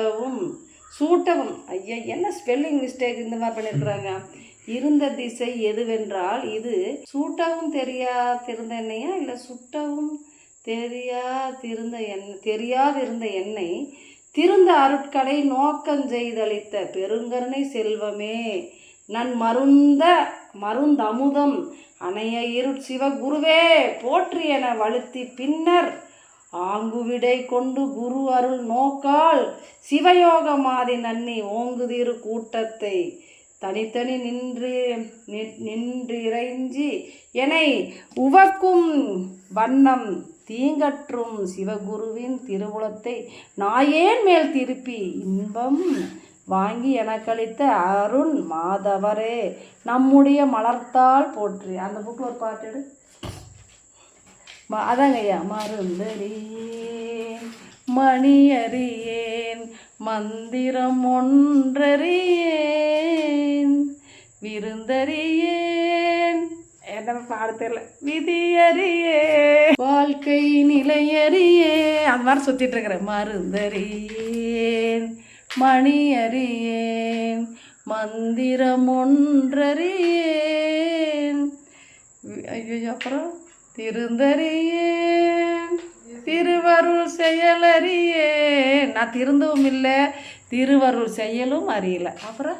சூட்டவும் சூட்டவும். ஐயா என்ன spelling mistake இந்த மாதிரி பண்ணியிருக்கிறாங்க இருந்த திசை எதுவென்றால் இது சூட்டவும் தெரியாதிருந்த எண்ணெயா இல்லை சுட்டவும் தெரியாதிருந்த எண்ணெய் தெரியாதிருந்த எண்ணெய் திருந்த அருட்களை நோக்கம் செய்தளித்த பெருங்கருணை செல்வமே. நன் மருந்த மருந்தமுதம் அணைய இருட் சிவகுருவே போற்றி என வழுத்தி பின்னர் ஆங்குவிடை கொண்டு குரு அருள் நோக்கால் சிவயோகமாதி நன்னி ஓங்குதிரு கூட்டத்தை தனித்தனி நின்று நின்றிறைஞ்சி என்னை உவக்கும் வண்ணம் தீங்கற்றும் சிவகுருவின் திருவுளத்தை நாயேன் மேல் திருப்பி இன்பம் வாங்கி எனக்களித்த அருண் மாதவரே. நம்முடைய மலர்த்தால் போற்றி. அந்த புக்கில் ஒரு பாட்டு எடு ம- அதாங்க ஐயா மருந்தறியேன் மணியறியேன் மந்திரம் ஒன்றறியேன் விருந்தறியேன். என்ன பாட தெரியல. விதியறியே வாழ்க்கை நிலையறியே அந்த மாதிரி சுத்திட்டு இருக்கிறேன் மருந்தறியேன் மணியறியேன் மந்திரம் ஒன்றறியேன். ஐயோ அப்புறம்? திருந்தறியேன் திருவருள் செயலறியேன் நான் திருந்தவும் இல்லை திருவருள் செயலும் அறியல. அப்புறம்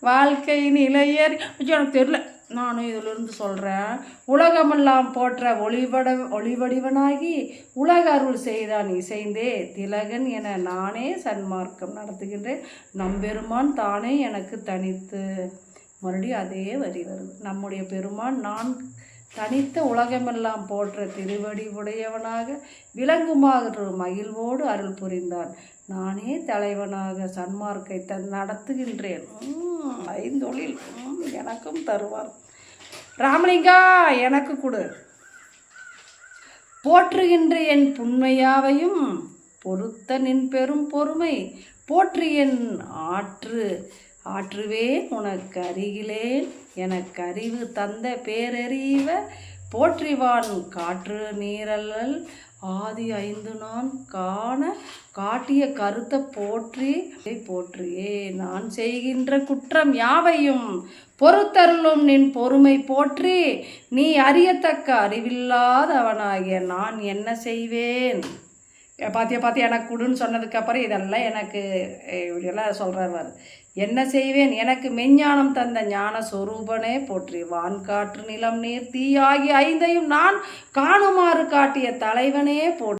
வாழ்க்கை நிலையறி எனக்கு தெரியல. நானும் இதிலிருந்து சொல்கிறேன் உலகமெல்லாம் போற்ற ஒளிவட ஒளிவடிவனாகி உலக அருள் செய்தான் இசைந்தே. திலகன் என நானே சன்மார்க்கம் நடத்துகின்றேன். நம்பெருமான் தானே எனக்கு தனித்து. மறுபடியும் அதே வரி வருது. நம்முடைய பெருமான் நான் தனித்த உலகமெல்லாம் போற்ற திருவடி உடையவனாக விளங்குமாக மகிழ்வோடு அருள் புரிந்தான். நானே தலைவனாக சன்மார்க்கத்தை நடத்துகின்றேன். ஐந்தொழில். எனக்கும் தருவார். ராமலிங்கா எனக்கு கொடு. போற்றுகின்ற என் புண்மையாவையும் பொறுத்த நின் பெரும் பொறுமை. போற்று என் ஆற்று. ஆற்றுவேன் உனக்கு அருகிலேன் எனக்கு அறிவு தந்த பேரறிவ போற்றிவான் காற்று நீரல்லல் ஆதி ஐந்து நான் காண காட்டிய கருத்தை போற்றி போற்றியே. நான் செய்கின்ற குற்றம் யாவையும் பொறுத்தருளும் நின் பொறுமை போற்றி. நீ அறியத்தக்க அறிவில்லாதவனாகிய நான் என்ன செய்வேன்? பார்த்தியா பார்த்து எனக்கு கொடுன்னு சொன்னதுக்கப்புறம் இதெல்லாம் எனக்கு இப்படியெல்லாம் சொல்கிறார் என்ன செய்வேன்? எனக்கு மெஞ்ஞானம் தந்த ஞான சொரூபனே போற்றி. வான் காற்று நிலம் நீர் தீ ஆகிய ஐந்தையும் நான் காணுமாறு காட்டிய தலைவனே போற்றி.